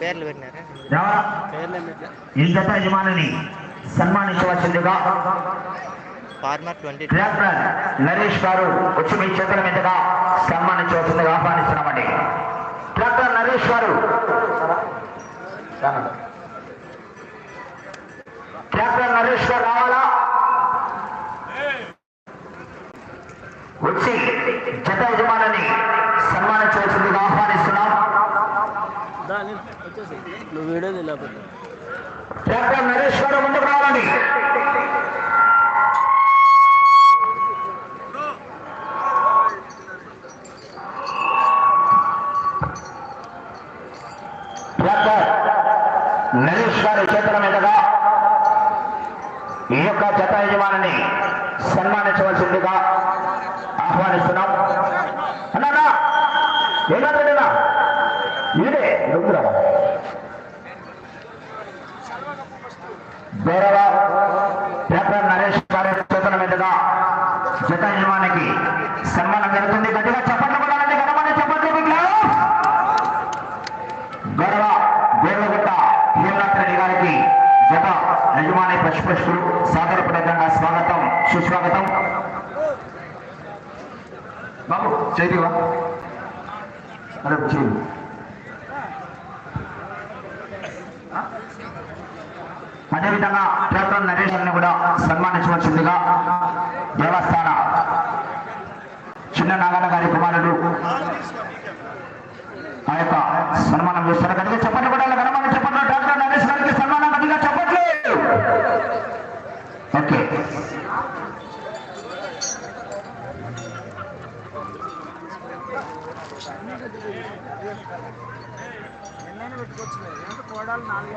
పేర్లు సన్మానించవలసిందిగా నరేష్ గారు వచ్చి మీ చేతుల మీదుగా సన్మానించవలసిందిగా ఆహ్వానిస్తున్నామండి. నరేష్ గారు. డాక్టర్ నరేష్ గారు రావాలా? వచ్చి జత నువ్వు వీడేది ఇలా నరేష్ గారు ఈ యొక్క జత యజమానిని సన్మానించవలసిందిగా ఆహ్వానిస్తున్నాం. పశుపక్షులు సాదరపడంగా స్వాగతం సుస్వాగతం. బాబు చేతివా? అదే చేయి. అదేవిధంగా ట్రాక్టర్ నరేష్ కూడా సన్మానించవలసిందిగా దేవస్థాన చిన్న నాగన్న గారి కుమారుడు ఆ యొక్క సన్మానం చేస్తారు ఎన్నైనా పెట్టుకోవచ్చు ఎంత కోడాలు నాలుగు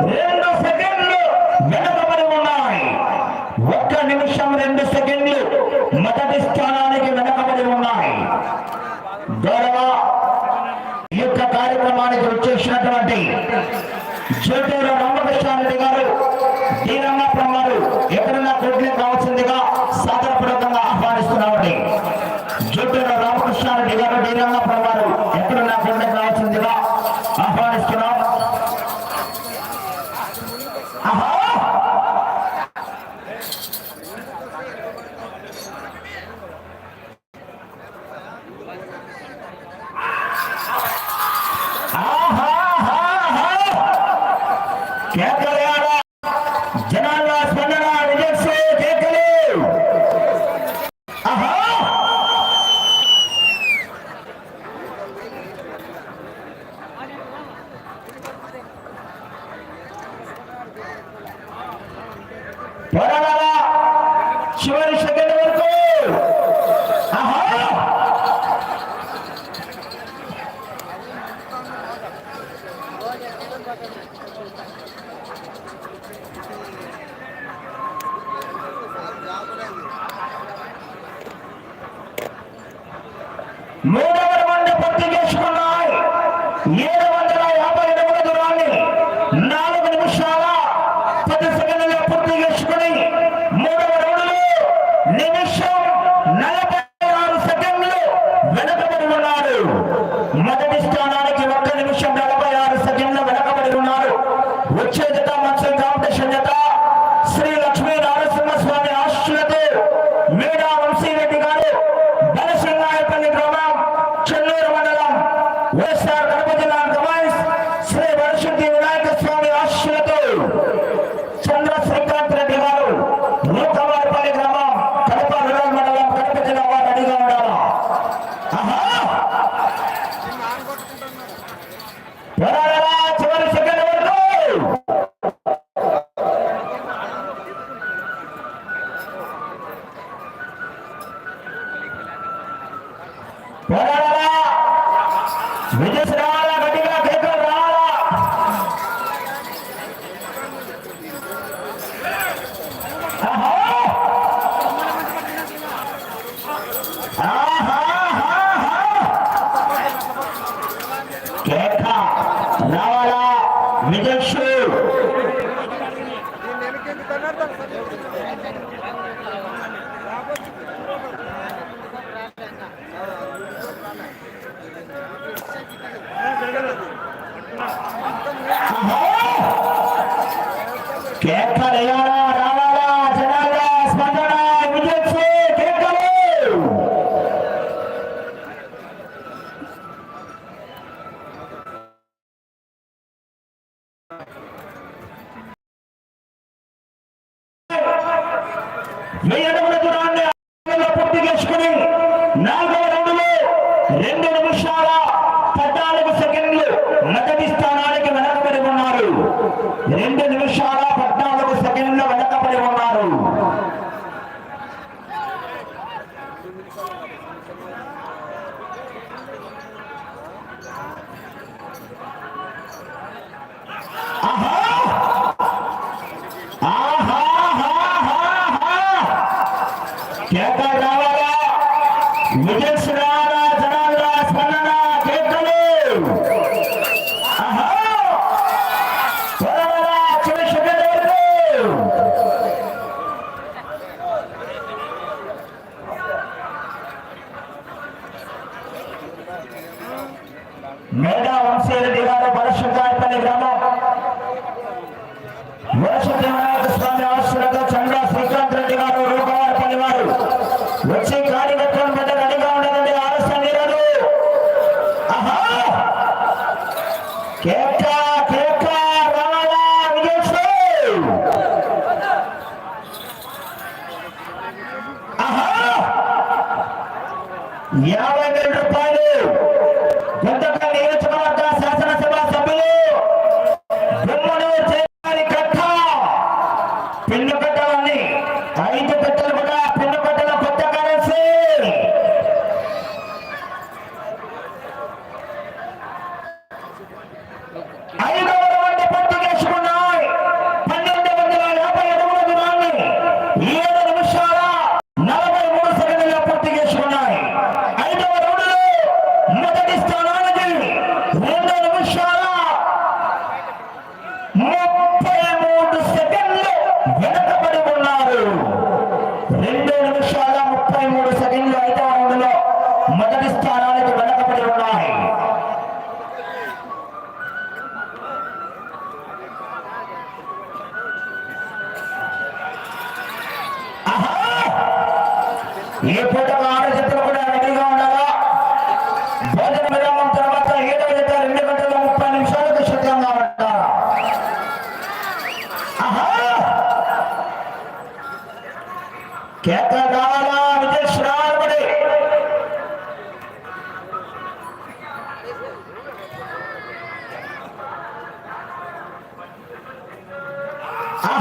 రెండు సెకండ్లు వెనకబడి ఉన్నాయి. ఒక్క నిమిషం రెండు సెకండ్లు. మొదటి స్థానం கேட்கல সারা É quer clarear Yeah.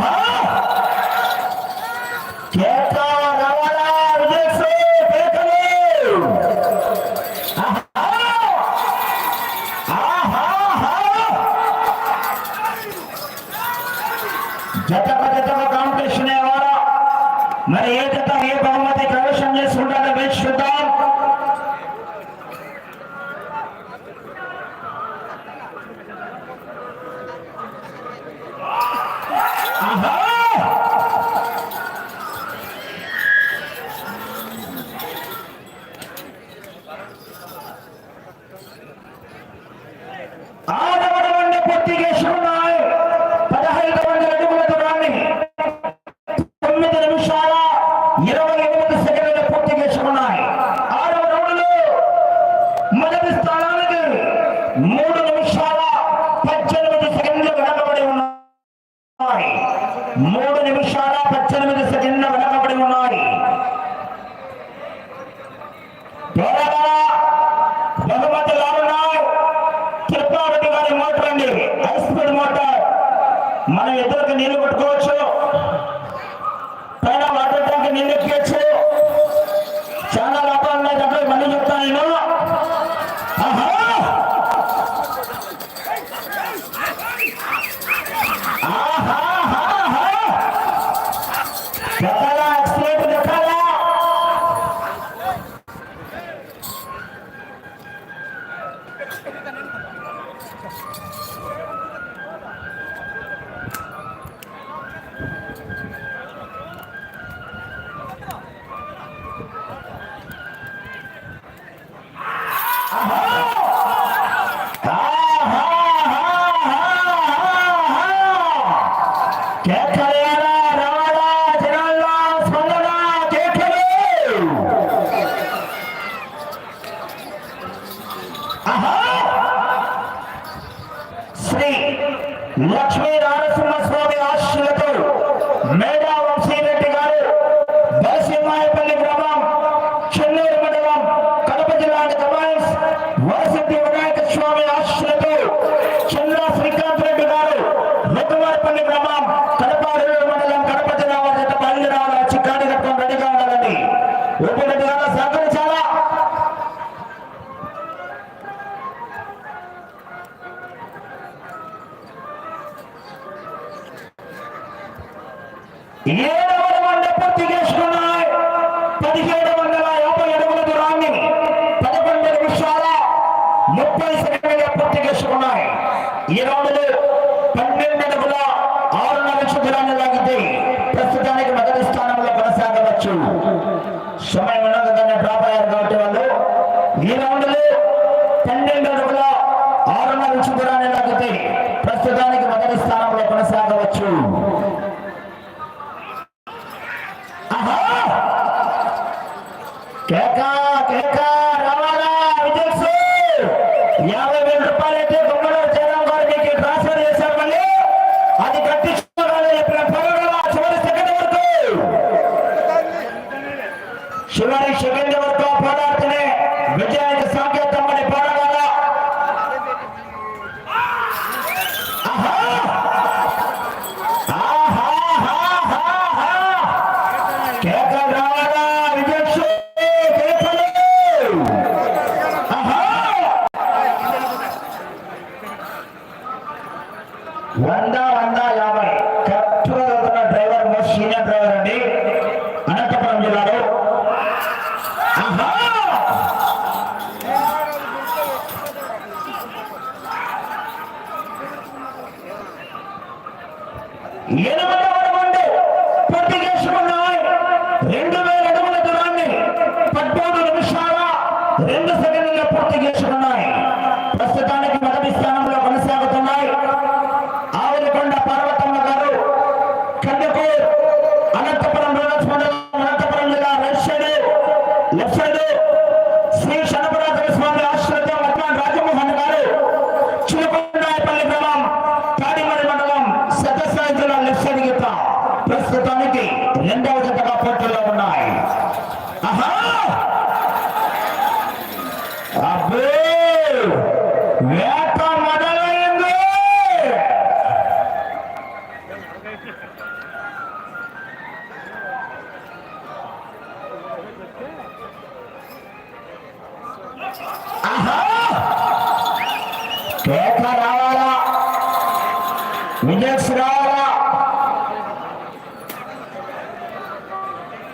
Bye. you know వచ్చి సమయం ఉండగానే డ్రాప్ అయ్యారు కాబట్టి వాళ్ళు. ఈ రౌండ్లో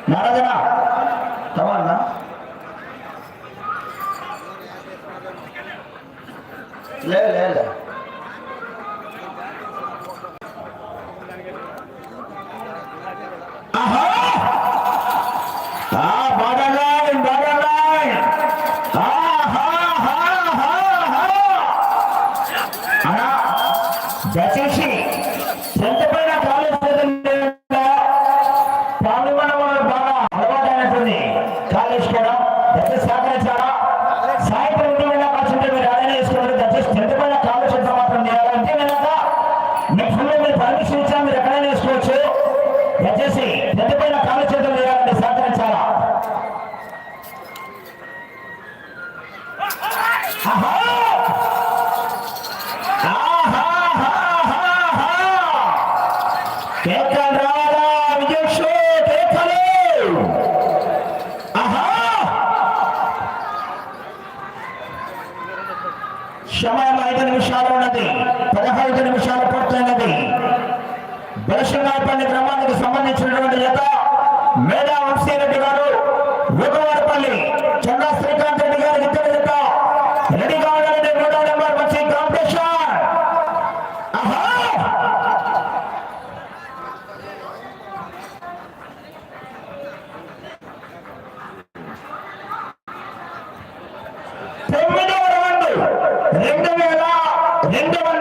నరదన తవాలనా లే లే లే. తొమ్మిదవ రౌండ్ రెండు వేల రెండు వందల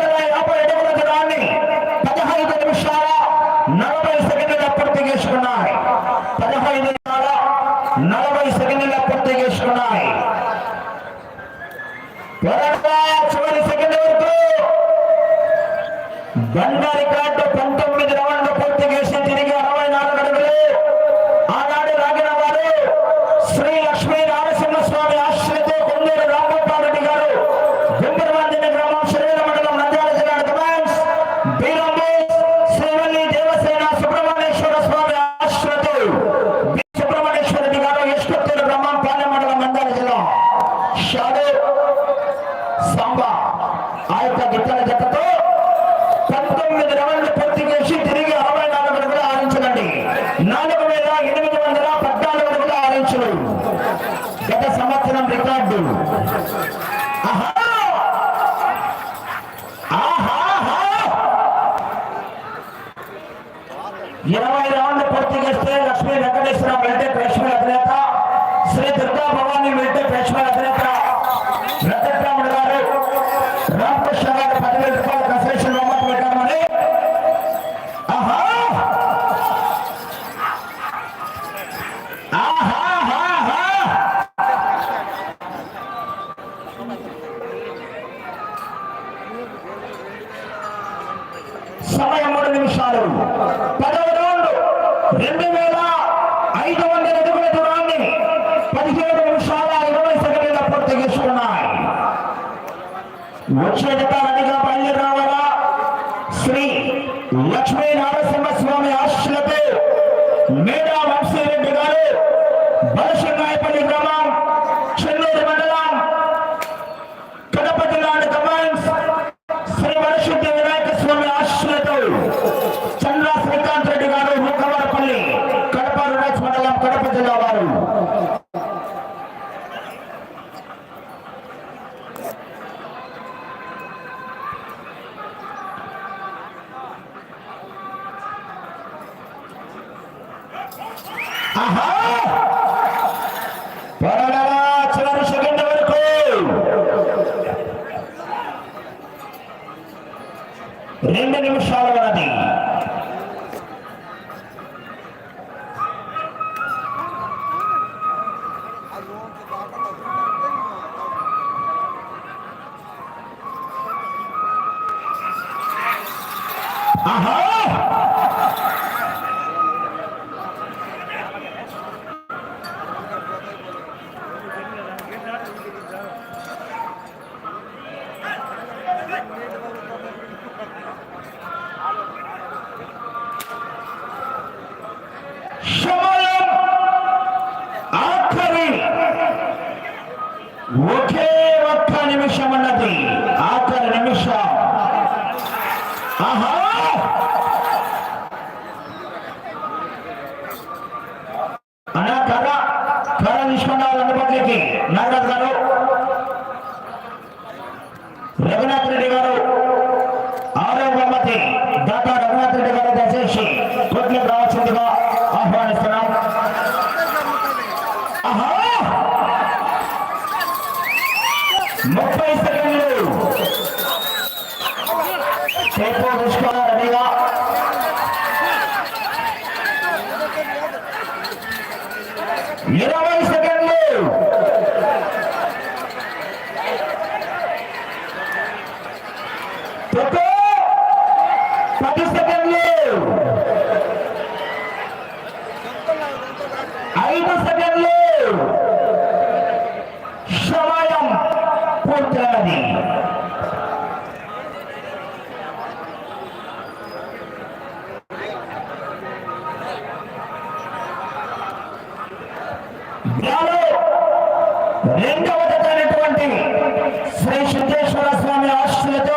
ஆஹா భాష్యకాయపల్లి గ్రామం చెన్నూరు మండలం కడప జిల్లాని కమాండ్స్ శ్రీ వరశుద్ధ వినాయక స్వామి ఆశీస్సులతో చంద్ర శ్రీకాంత్ రెడ్డి గారు ముఖవరపల్లి కడప రుణాచ్ మండలం కడప జిల్లా వారు. ముప్పై సెకండ్లు. టేపు తీసుకోవాలి రెండవ శ్రీ సిద్ధేశ్వర స్వామి ఆశీస్సులతో